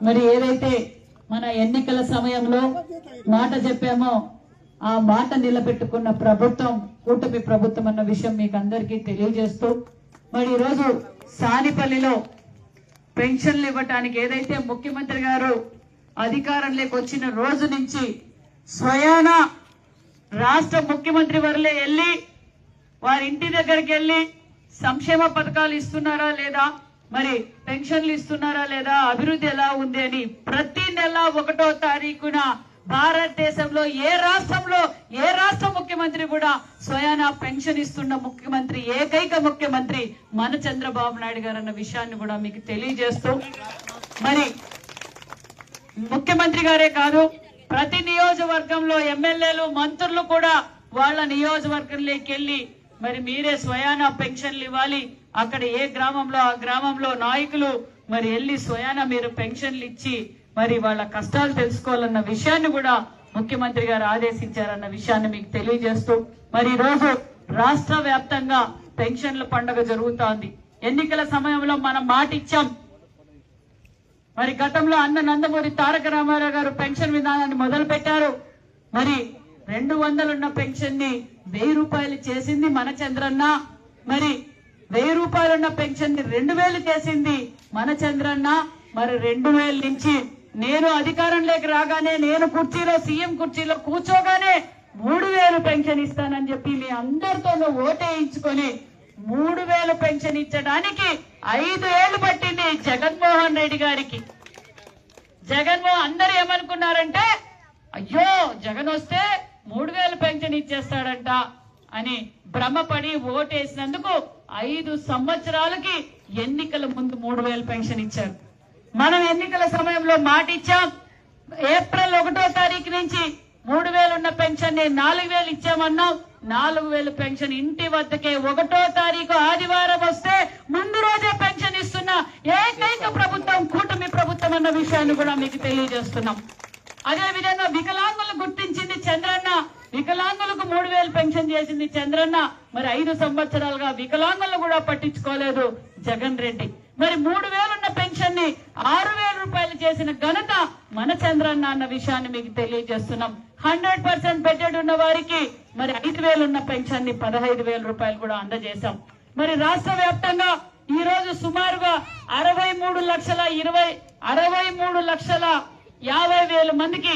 మరి ఏదైతే మన ఎన్నికల సమయంలో మాట చెప్పామో ఆ మాట నిలబెట్టుకున్న ప్రభుత్వం కూటమి ప్రభుత్వం అన్న విషయం మీకు అందరికీ తెలియజేస్తూ మరి ఈరోజు సానిపల్లిలో పెన్షన్లు ఇవ్వటానికి ఏదైతే ముఖ్యమంత్రి గారు అధికారంలోకి వచ్చిన రోజు నుంచి స్వయాన రాష్ట్ర ముఖ్యమంత్రి వరలే వెళ్ళి వారి ఇంటి దగ్గరికి వెళ్ళి సంక్షేమ పథకాలు ఇస్తున్నారా లేదా? మరి పెన్షన్లు ఇస్తున్నారా లేదా? అభివృద్ధి ఎలా ఉంది అని ప్రతి నెల ఒకటో తారీఖున భారతదేశంలో ఏ రాష్ట్రంలో ఏ రాష్ట్ర ముఖ్యమంత్రి కూడా స్వయాన పెన్షన్ ఇస్తున్న ముఖ్యమంత్రి ఏకైక ముఖ్యమంత్రి మన చంద్రబాబు నాయుడు గారు అన్న విషయాన్ని కూడా మీకు తెలియజేస్తూ మరి ముఖ్యమంత్రి గారే కాదు ప్రతి నియోజకవర్గంలో ఎమ్మెల్యేలు మంత్రులు కూడా వాళ్ళ నియోజకవర్గంలోకి వెళ్ళి మరి మీరే స్వయాన పెన్షన్లు ఇవ్వాలి. అక్కడ ఏ గ్రామంలో ఆ గ్రామంలో నాయకులు మరి వెళ్ళి స్వయాన మీరు పెన్షన్లు ఇచ్చి మరి వాళ్ళ కష్టాలు తెలుసుకోవాలన్న విషయాన్ని కూడా ముఖ్యమంత్రి గారు ఆదేశించారన్న విషయాన్ని మీకు తెలియజేస్తూ మరి ఈరోజు రోజు రాష్ట్ర వ్యాప్తంగా పెన్షన్ల పండుగ జరుగుతోంది. ఎన్నికల సమయంలో మనం మాట ఇచ్చాం మరి గతంలో అన్న నందమూరి తారక రామారావు గారు పెన్షన్ విధానాన్ని మొదలు పెట్టారు మరి రెండు వందలున్న పెన్షన్ని వెయ్యి రూపాయలు చేసింది మన చంద్రన్న. మరి వెయ్యి రూపాయలున్న పెన్షన్ని రెండు వేలు చేసింది మన చంద్రన్న. మరి రెండు వేల నుంచి నేను అధికారంలోకి రాగానే నేను కుర్చీలో సీఎం కుర్చీలో కూర్చోగానే మూడు వేలు పెన్షన్ ఇస్తానని చెప్పి మీ అందరితోనూ ఓటేయించుకొని మూడు వేలు పెన్షన్ ఇచ్చడానికి ఐదు ఏళ్ళు పట్టింది జగన్మోహన్ రెడ్డి గారికి. జగన్మోహన్ అందరు ఏమనుకున్నారంటే అయ్యో జగన్ వస్తే మూడు వేలు పెన్షన్ ఇచ్చేస్తాడంట అని భ్రమపడి ఓటేసినందుకు ఐదు సంవత్సరాలకి ఎన్నికల ముందు మూడు వేలు పెన్షన్ ఇచ్చారు. మనం ఎన్నికల సమయంలో మాట ఇచ్చాం ఏప్రిల్ ఒకటో తారీఖు నుంచి మూడు వేలు ఉన్న పెన్షన్ని నాలుగు వేలు ఇచ్చామన్నాం. నాలుగు వేలు పెన్షన్ ఇంటి వద్దకే ఒకటో తారీఖు ఆదివారం వస్తే ముందు రోజే పెన్షన్ ఇస్తున్న ఏకైక ప్రభుత్వం కూటమి ప్రభుత్వం అన్న విషయాన్ని కూడా మీకు తెలియజేస్తున్నాం. అదే విధంగా వికలాంగులు గుర్తించింది చంద్రన్న వికలాంగులకు మూడు వేలు పెన్షన్ చేసింది చంద్రన్న. మరి ఐదు సంవత్సరాలుగా వికలాంగులను కూడా పట్టించుకోలేదు జగన్ రెడ్డి. మరి మూడు వేలున్న పెన్షన్ని ఆరు వేల రూపాయలు చేసిన ఘనత మన చంద్రన్న అన్న విషయాన్ని మీకు తెలియజేస్తున్నాం. హండ్రెడ్ పర్సెంట్ బెడ్జెట్ ఉన్న వారికి మరి ఐదు వేలున్న పెన్షన్ని పదహైదు వేల రూపాయలు కూడా అందజేశాం. మరి రాష్ట్ర వ్యాప్తంగా ఈ రోజు సుమారుగా అరవై మూడు లక్షల ఇరవై అరవై మూడు లక్షల యాభై వేల మందికి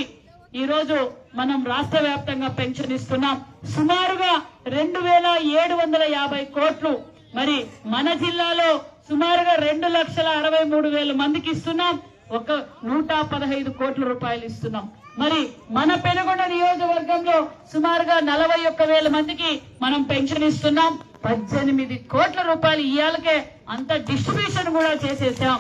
ఈరోజు మనం రాష్ట్ర వ్యాప్తంగా పెన్షన్ ఇస్తున్నాం సుమారుగా రెండు వేల ఏడు వందల యాభై కోట్లు. మరి మన జిల్లాలో సుమారుగా రెండు లక్షల అరవై మూడు వేల మందికి ఇస్తున్నాం. ఒక నూట పదహైదు కోట్ల రూపాయలు ఇస్తున్నాం. మరి మన పెనుగొండ నియోజకవర్గంలో సుమారుగా నలభై ఒక్క వేల మందికి మనం పెన్షన్ ఇస్తున్నాం పద్దెనిమిది కోట్ల రూపాయలు ఇయ్యాలకే అంత డిస్ట్రిబ్యూషన్ కూడా చేసేసాం.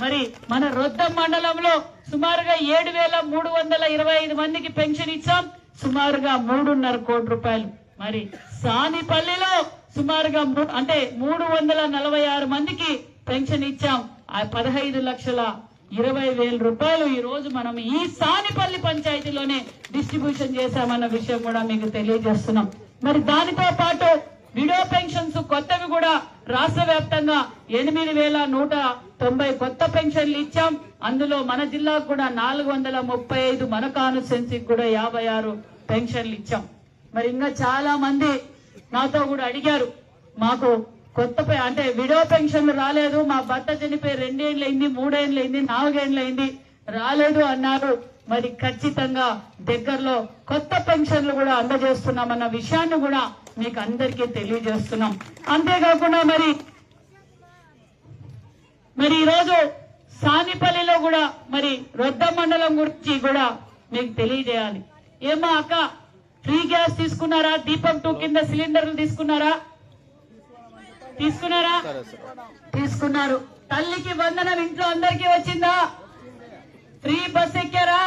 మరి మన రొద్దం మండలంలో సుమారుగా ఏడు వేల మూడు వందల ఇరవై ఐదు మందికి పెన్షన్ ఇచ్చాం. సుమారుగా మూడున్నర కోటి రూపాయలు. మరి సానిపల్లిలో సుమారుగా మూ- అంటే మూడు వందల నలభై ఆరు మందికి పెన్షన్ ఇచ్చాం. ఆ పదహైదు లక్షల ఇరవై వేల రూపాయలు ఈ రోజు మనం ఈ సానిపల్లి పంచాయతీలోనే డిస్ట్రిబ్యూషన్ చేశామన్న విషయం కూడా మీకు తెలియజేస్తున్నాం. మరి దానితో పాటు విడో పెన్షన్స్ కొత్తవి కూడా రాష్ట్ర వ్యాప్తంగా ఎనిమిది వేల నూట తొంభై కొత్త పెన్షన్లు ఇచ్చాం. అందులో మన జిల్లాకు కూడా నాలుగు వందల ముప్పై ఐదు మన కాన్స్టిట్యున్సీకి కూడా యాభై ఆరు పెన్షన్లు ఇచ్చాం. మరి ఇంకా చాలా మంది నాతో కూడా అడిగారు మాకు కొత్త అంటే విడో పెన్షన్లు రాలేదు మా భర్త చనిపోయి రెండేళ్ళైంది మూడేళ్ళైంది నాలుగేళ్ళైంది రాలేదు అన్నారు. మరి ఖచ్చితంగా దగ్గరలో కొత్త పెన్షన్లు కూడా అందజేస్తున్నామన్న విషయాన్ని కూడా మీకు అందరికీ తెలియజేస్తున్నాం. అంతేకాకుండా మరి మరి ఈరోజు సానిపల్లిలో కూడా మరి రొద్ద మండలం గురించి కూడా మీకు తెలియజేయాలి. ఏమో అక్క ఫ్రీ గ్యాస్ తీసుకున్నారా? దీపం టూ కింద సిలిండర్లు తీసుకున్నారా? తీసుకున్నారా? తీసుకున్నారు. తల్లికి వందనం ఇంట్లో అందరికీ వచ్చిందా? ఫ్రీ బస్ ఎక్కారా?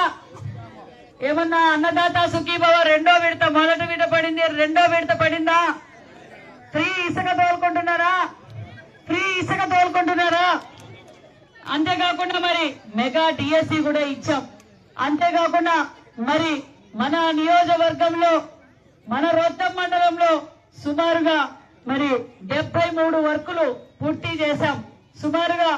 ఏమన్నా అన్నదాత సుఖీభవ రెండో విడత మొదటి విడత పడింది రెండో విడత పడిందా? ఫ్రీ ఇసుక తోలుకుంటున్నారా? ఫ్రీ ఇసుక తోలుకుంటున్నారా? అంతేకాకుండా మరి మెగా డిఎస్సి కూడా ఇచ్చాం. అంతేకాకుండా మరి మన నియోజకవర్గంలో మన రొత్తం మండలంలో సుమారుగా మరి డెబ్బై మూడు వర్కులు పూర్తి చేశాం. సుమారుగా